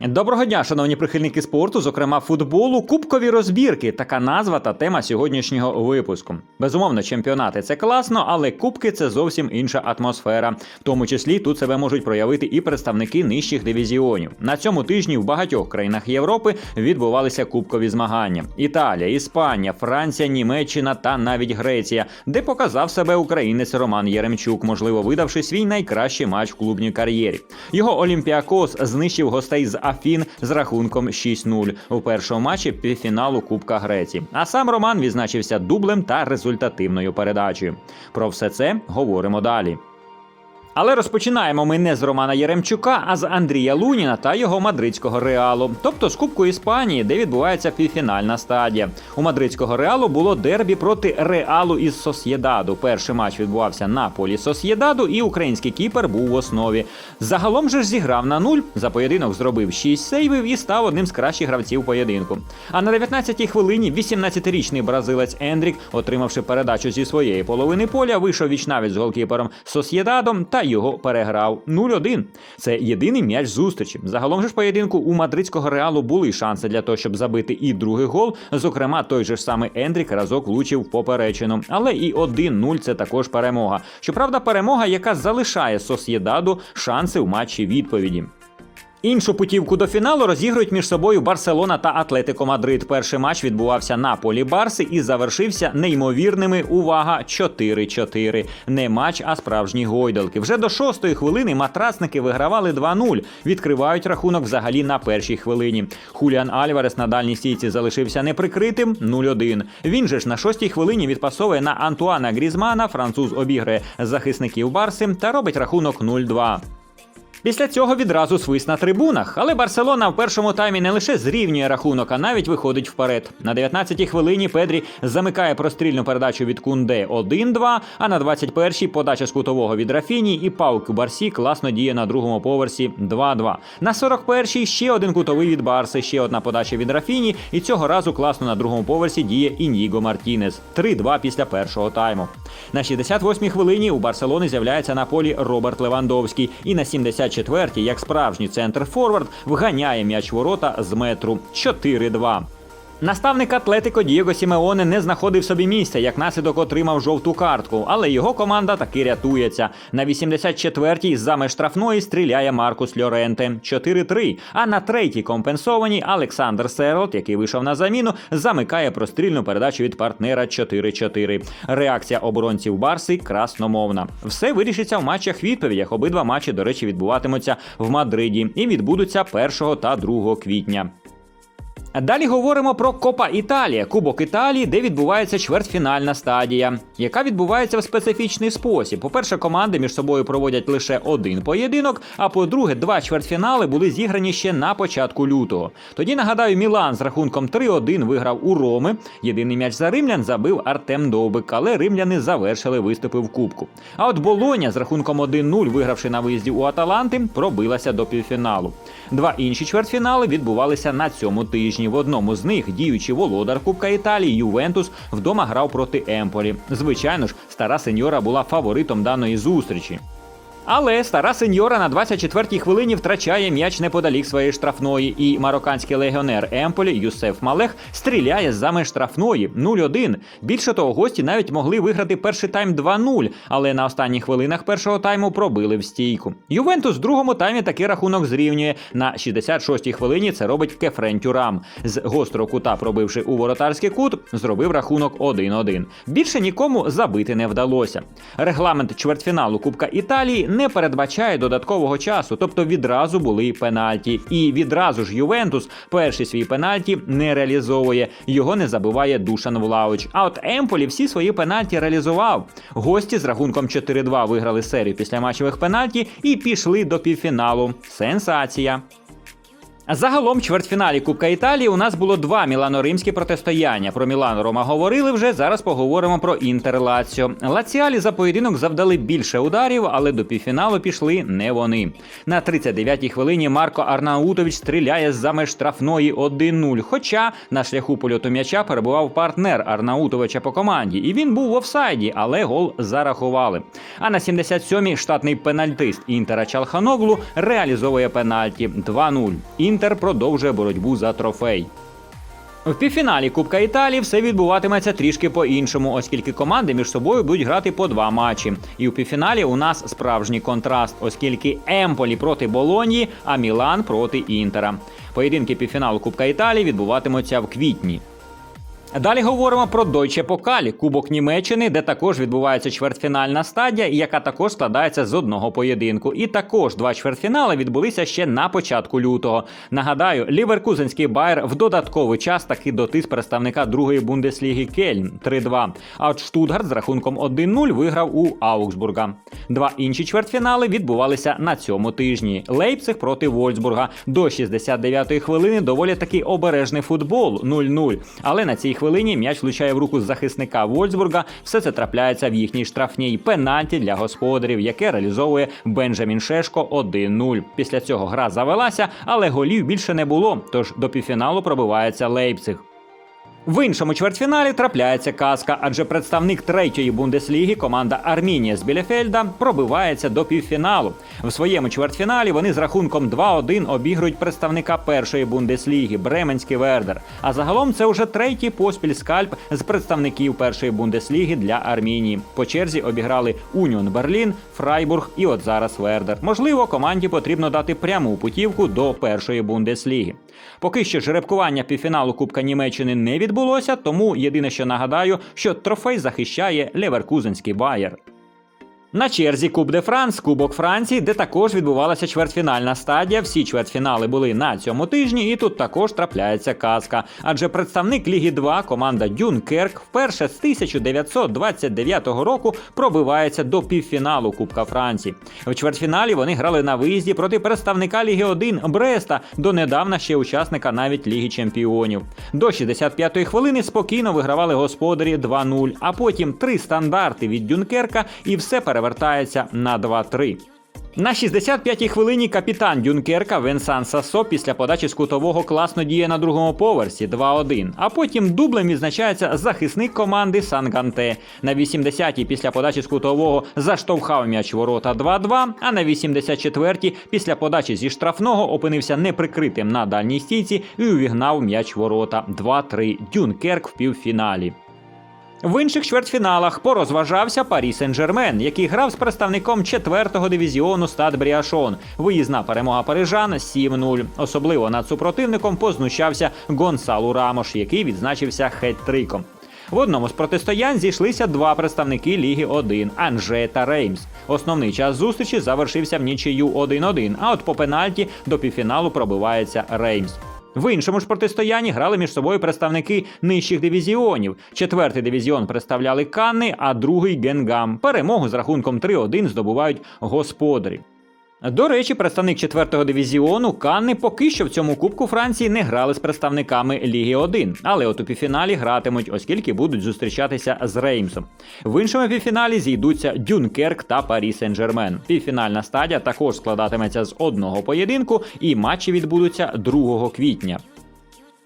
Доброго дня, шановні прихильники спорту, зокрема футболу, кубкові розбірки. Така назва та тема сьогоднішнього випуску. Безумовно, чемпіонати це класно, але кубки це зовсім інша атмосфера. В тому числі тут себе можуть проявити і представники нижчих дивізіонів. На цьому тижні в багатьох країнах Європи відбувалися кубкові змагання: Італія, Іспанія, Франція, Німеччина та навіть Греція, де показав себе українець Роман Єремчук, можливо, видавши свій найкращий матч в клубній кар'єрі. Його Олімпіакос знищив гостей з Афін з рахунком 6-0 у першому матчі півфіналу Кубка Греції. А сам Роман відзначився дублем та результативною передачею. Про все це говоримо далі. Але розпочинаємо ми не з Романа Єремчука, а з Андрія Луніна та його мадридського реалу, тобто з Кубку Іспанії, де відбувається півфінальна стадія. У мадридського реалу було дербі проти реалу із Сосєдаду. Перший матч відбувався на полі Сосєдаду, і український кіпер був в основі. Загалом же ж зіграв на нуль. За поєдинок зробив 6 сейвів і став одним з кращих гравців поєдинку. А на 19-й хвилині 18-річний бразилець Ендрік, отримавши передачу зі своєї половини поля, вийшов вічнавіч з голкіпером Сосєдадом та його переграв 0-1. Це єдиний м'яч зустрічі. Загалом ж поєдинку у мадридського реалу були шанси для того, щоб забити і другий гол. Зокрема, той же ж самий Ендрік разок влучив поперечину. Але і 1-0 це також перемога. Щоправда, перемога, яка залишає Сосєдаду шанси в матчі відповіді. Іншу путівку до фіналу розігрують між собою Барселона та Атлетико Мадрид. Перший матч відбувався на полі Барси і завершився неймовірними. Увага 4-4. Не матч, а справжні гойдалки. Вже до шостої хвилини матрасники вигравали 2-0. Відкривають рахунок взагалі на першій хвилині. Хуліан Альварес на дальній стійці залишився неприкритим 0-1. Він же ж на шостій хвилині відпасовує на Антуана Грізмана. Француз обіграє захисників Барси та робить рахунок 0-2. Після цього відразу свист на трибунах, але Барселона в першому таймі не лише зрівнює рахунок, а навіть виходить вперед. На 19-й хвилині Педрі замикає прострільну передачу від Кунде 1-2, а на 21-й подача з кутового від Рафіні і Паук Барсі класно діє на другому поверсі 2-2. На 41-й ще один кутовий від Барси, ще одна подача від Рафіні, і цього разу класно на другому поверсі діє Ініго Мартінес. 3-2 після першого тайму. На 68-й хвилині у Барселони з'являється на полі Роберт Левандовський. І на 74-й, як справжній центр форвард, вганяє м'яч ворота з метру 4-2. Наставник Атлетико Дієго Сімеоне не знаходив собі місця, як наслідок отримав жовту картку, але його команда таки рятується. На 84-й з-за штрафної стріляє Маркус Льоренте 4-3. А на третій компенсованій Олександр Серлот, який вийшов на заміну, замикає прострільну передачу від партнера 4-4. Реакція оборонців Барси красномовна. Все вирішиться в матчах відповідях. Обидва матчі, до речі, відбуватимуться в Мадриді і відбудуться 1 та 2 квітня. Далі говоримо про Копа Італія, Кубок Італії, де відбувається чвертьфінальна стадія, яка відбувається в специфічний спосіб. По-перше, команди між собою проводять лише один поєдинок. А по-друге, два чвертьфінали були зіграні ще на початку лютого. Тоді нагадаю, Мілан з рахунком 3-1 виграв у Роми. Єдиний м'яч за римлян забив Артем Довбик, але римляни завершили виступи в Кубку. А от Болоня з рахунком 1-0, вигравши на виїзді у Аталанти, пробилася до півфіналу. Два інші чвертьфінали відбувалися на цьому тижні. В одному з них діючий володар Кубка Італії Ювентус вдома грав проти Емполі. Звичайно ж, стара сеньора була фаворитом даної зустрічі. Але стара сеньора на 24-й хвилині втрачає м'яч неподалік своєї штрафної, і марокканський легіонер Емполі Юсеф Малех стріляє з зами штрафної 0-1. Більше того, гості навіть могли виграти перший тайм 2-0, але на останніх хвилинах першого тайму пробили в стійку. Ювентус в другому таймі такий рахунок зрівнює. На 66-й хвилині це робить Кефрен Тюрам. З гострого кута, пробивши у воротарський кут, зробив рахунок 1-1. Більше нікому забити не вдалося. Регламент чвертьфіналу Кубка Італії не передбачає додаткового часу, тобто відразу були пенальті. І відразу ж Ювентус перший свій пенальті не реалізовує. Його не забиває Душан Влауч. А от Емполі всі свої пенальті реалізував. Гості з рахунком 4-2 виграли серію після матчових пенальті і пішли до півфіналу. Сенсація. Загалом, чвертьфіналі Кубка Італії у нас було два мілано-римські протистояння. Про Мілан Рома говорили вже. Зараз поговоримо про Інтер Лаціо. Лаціалі за поєдинок завдали більше ударів, але до півфіналу пішли не вони. На 39-й хвилині Марко Арнаутович стріляє з за меж штрафної 1-0. Хоча на шляху польоту м'яча перебував партнер Арнаутовича по команді, і він був в офсайді, але гол зарахували. А на 77-й штатний пенальтист Інтера Чалханоглу реалізовує пенальті 2-0. Інтер продовжує боротьбу за трофей. В півфіналі Кубка Італії все відбуватиметься трішки по-іншому, оскільки команди між собою будуть грати по два матчі. І у півфіналі у нас справжній контраст, оскільки Емполі проти Болоньї, а Мілан проти Інтера. Поєдинки півфіналу Кубка Італії відбуватимуться в квітні. Далі говоримо про Deutsche Pokal, Кубок Німеччини, де також відбувається чвертьфінальна стадія, яка також складається з одного поєдинку. І також два чвертьфінали відбулися ще на початку лютого. Нагадаю, ліверкузенський Байер в додатковий час таки дотис представника другої бундесліги Кельн 3-2. А от Штутгарт з рахунком 1-0 виграв у Аугсбурга. Два інші чвертьфінали відбувалися на цьому тижні. Лейпциг проти Вольсбурга. До 69-ї хвилини доволі таки обережний футбол 0-0. Але на цій хвилині м'яч влучає в руку захисника Вольсбурга. Все це трапляється в їхній штрафній пенальті для господарів, яке реалізовує Бенджамін Шешко 1-0. Після цього гра завелася, але голів більше не було. Тож до півфіналу пробивається Лейпциг. В іншому чвертьфіналі трапляється казка, адже представник третьої бундесліги команда Армінія з Білефельда пробивається до півфіналу. В своєму чвертьфіналі вони з рахунком 2-1 обігрують представника першої бундесліги Бременський Вердер. А загалом це вже третій поспіль скальп з представників першої бундесліги для Армінії. По черзі обіграли Уніон Берлін, Фрайбург і от зараз Вердер. Можливо, команді потрібно дати пряму путівку до першої бундесліги. Поки що жеребкування півфіналу Кубка Німеччини не відбулося, тому єдине, що нагадаю, що трофей захищає Леверкузенський Байер. На черзі Куб де Франс, Кубок Франції, де також відбувалася чвертьфінальна стадія. Всі чвертьфінали були на цьому тижні, і тут також трапляється казка. Адже представник Ліги 2, команда Дюнкерк, вперше з 1929 року пробивається до півфіналу Кубка Франції. В чвертьфіналі вони грали на виїзді проти представника Ліги 1 Бреста, донедавна ще учасника навіть Ліги Чемпіонів. До 65-ї хвилини спокійно вигравали господарі 2-0, а потім три стандарти від Дюнкерка, і все перевертається на 2-3. На 65-й хвилині капітан Дюнкерка Венсан Сасо після подачі з кутового класно діє на другому поверсі 2-1. А потім дублем відзначається захисник команди Санганте. На 80-й після подачі з кутового заштовхав м'яч ворота 2-2, а на 84-й після подачі зі штрафного опинився неприкритим на дальній стійці і увігнав м'яч ворота 2-3. Дюнкерк в півфіналі. В інших чвертьфіналах порозважався Парі Сен-Жермен, який грав з представником 4-го дивізіону Стад Бріашон. Виїзна перемога парижан 7-0. Особливо над супротивником познущався Гонсалу Рамош, який відзначився хет-триком. В одному з протистоянь зійшлися два представники Ліги 1 Анже та Реймс. Основний час зустрічі завершився в нічию 1-1, а от по пенальті до півфіналу пробивається Реймс. В іншому ж протистоянні грали між собою представники нижчих дивізіонів. Четвертий дивізіон представляли Канни, а другий Генгам. Перемогу з рахунком 3-1 здобувають господарі. До речі, представник 4-го дивізіону Канни поки що в цьому Кубку Франції не грали з представниками Ліги 1, але от у півфіналі гратимуть, оскільки будуть зустрічатися з Реймсом. В іншому півфіналі зійдуться Дюнкерк та Парі Сен-Жермен. Півфінальна стадія також складатиметься з одного поєдинку, і матчі відбудуться 2 квітня.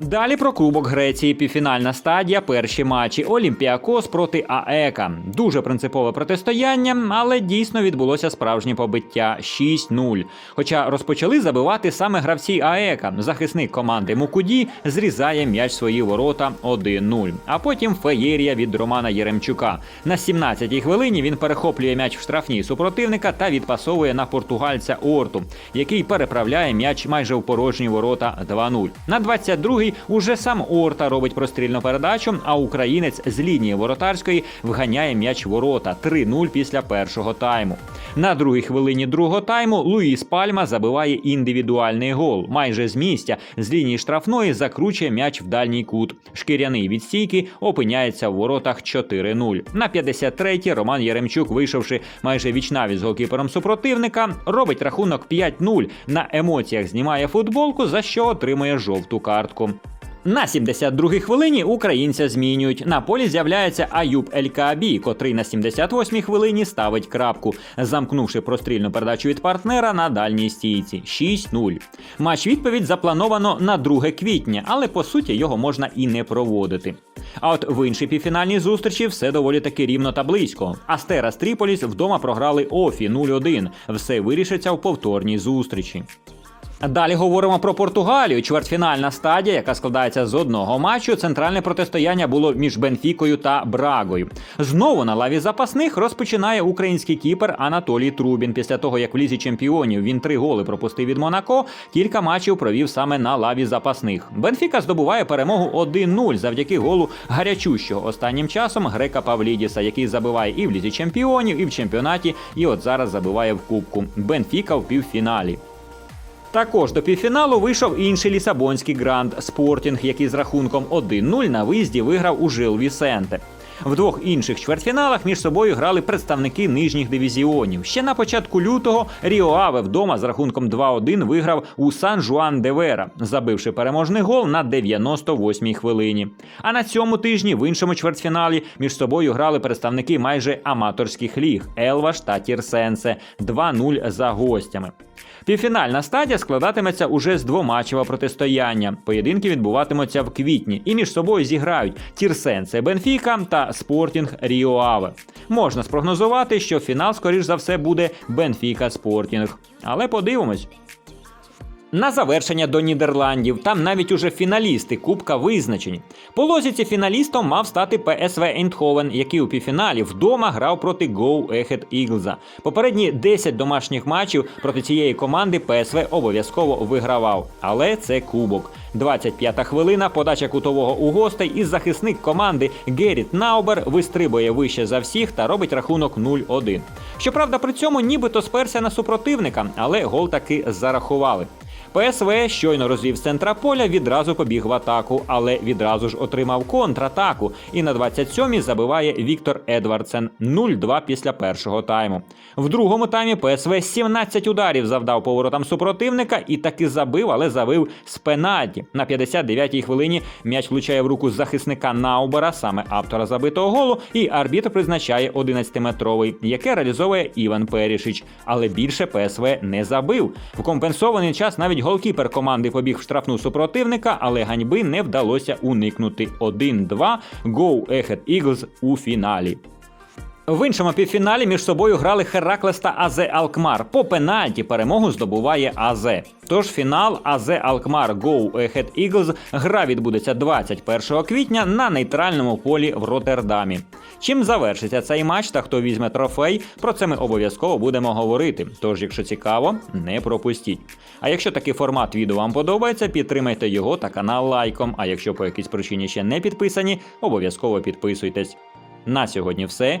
Далі про Кубок Греції, півфінальна стадія, перші матчі Олімпіакос проти АЕКа. Дуже принципове протистояння, але дійсно відбулося справжнє побиття 6-0. Хоча розпочали забивати саме гравці АЕКа. Захисник команди Мукуді зрізає м'яч свої ворота 1-0. А потім феєрія від Романа Єремчука. На 17-й хвилині він перехоплює м'яч в штрафній супротивника та відпасовує на португальця Орту, який переправляє м'яч майже в порожні ворота 2-0. На 22-й уже сам Орта робить прострільну передачу, а українець з лінії воротарської вганяє м'яч ворота 3-0 після першого тайму. На другій хвилині другого тайму Луїс Пальма забиває індивідуальний гол. Майже з місця з лінії штрафної закручує м'яч в дальній кут. Шкіряний від стійки опиняється в воротах 4-0. На 53-й Роман Яремчук, вийшовши майже вічнаві з голкіпером супротивника, робить рахунок 5-0. На емоціях знімає футболку, за що отримує жовту картку. На 72-й хвилині українця змінюють. На полі з'являється Аюб Елькаабі, котрий на 78-й хвилині ставить крапку, замкнувши прострільну передачу від партнера на дальній стійці 6-0. Матч відповідь заплановано на 2 квітня, але по суті його можна і не проводити. А от в іншій півфінальній зустрічі все доволі таки рівно та близько. Астера з Тріполіс вдома програли Офі 0-1. Все вирішиться в повторній зустрічі. Далі говоримо про Португалію. Чвертьфінальна стадія, яка складається з одного матчу. Центральне протистояння було між Бенфікою та Брагою. Знову на лаві запасних розпочинає український кіпер Анатолій Трубін. Після того, як в лізі чемпіонів він три голи пропустив від Монако, кілька матчів провів саме на лаві запасних. Бенфіка здобуває перемогу 1-0 завдяки голу гарячущого останнім часом грека Павлідіса, який забиває і в лізі чемпіонів, і в чемпіонаті, і от зараз забиває в кубку. Бенфіка в півфіналі. Також до півфіналу вийшов інший лісабонський гранд Спортінг, який з рахунком 1-0 на виїзді виграв у Жил Вісенте. В двох інших чвертьфіналах між собою грали представники нижніх дивізіонів. Ще на початку лютого Ріо Аве вдома з рахунком 2-1 виграв у Сан Жуан де Вера, забивши переможний гол на 98-й хвилині. А на цьому тижні в іншому чвертьфіналі між собою грали представники майже аматорських ліг Елваш та Тірсенсе 2-0 за гостями. Півфінальна стадія складатиметься уже з двоматчевого протистояння. Поєдинки відбуватимуться в квітні і між собою зіграють Тірсенце Бенфіка та Спортінг Ріо Аве. Можна спрогнозувати, що фінал, скоріш за все, буде Бенфіка Спортінг. Але подивимось. На завершення до Нідерландів там навіть уже фіналісти Кубка визначені. По лозіці фіналістом мав стати ПСВ Ейндховен, який у півфіналі вдома грав проти Go Ahead Eagles. Попередні 10 домашніх матчів проти цієї команди ПСВ обов'язково вигравав. Але це кубок. 25-та хвилина, подача кутового у гостей, і захисник команди Геріт Наубер вистрибує вище за всіх та робить рахунок 0-1. Щоправда, при цьому нібито сперся на супротивника, але гол таки зарахували. ПСВ щойно розвів центра поля, відразу побіг в атаку, але відразу ж отримав контратаку. І на 27-й забиває Віктор Едвардсен 0-2 після першого тайму. В другому таймі ПСВ 17 ударів завдав поворотам супротивника і таки забив, але забив з пенальті. На 59-й хвилині м'яч влучає в руку захисника Наубера, саме автора забитого голу, і арбітр призначає 11-метровий, яке реалізовує Іван Перішич. Але більше ПСВ не забив. В компенсований час навіть голкіпер команди побіг в штрафну супротивника, але ганьби не вдалося уникнути 1-2 Go Ahead Eagles у фіналі. В іншому півфіналі між собою грали Хераклес та Азе Алкмар. По пенальті перемогу здобуває Азе. Тож фінал Азе Алкмар Go Ahead Eagles гра відбудеться 21 квітня на нейтральному полі в Роттердамі. Чим завершиться цей матч та хто візьме трофей, про це ми обов'язково будемо говорити. Тож, якщо цікаво, не пропустіть. А якщо такий формат відео вам подобається, підтримайте його та канал лайком. А якщо по якійсь причині ще не підписані, обов'язково підписуйтесь. На сьогодні все.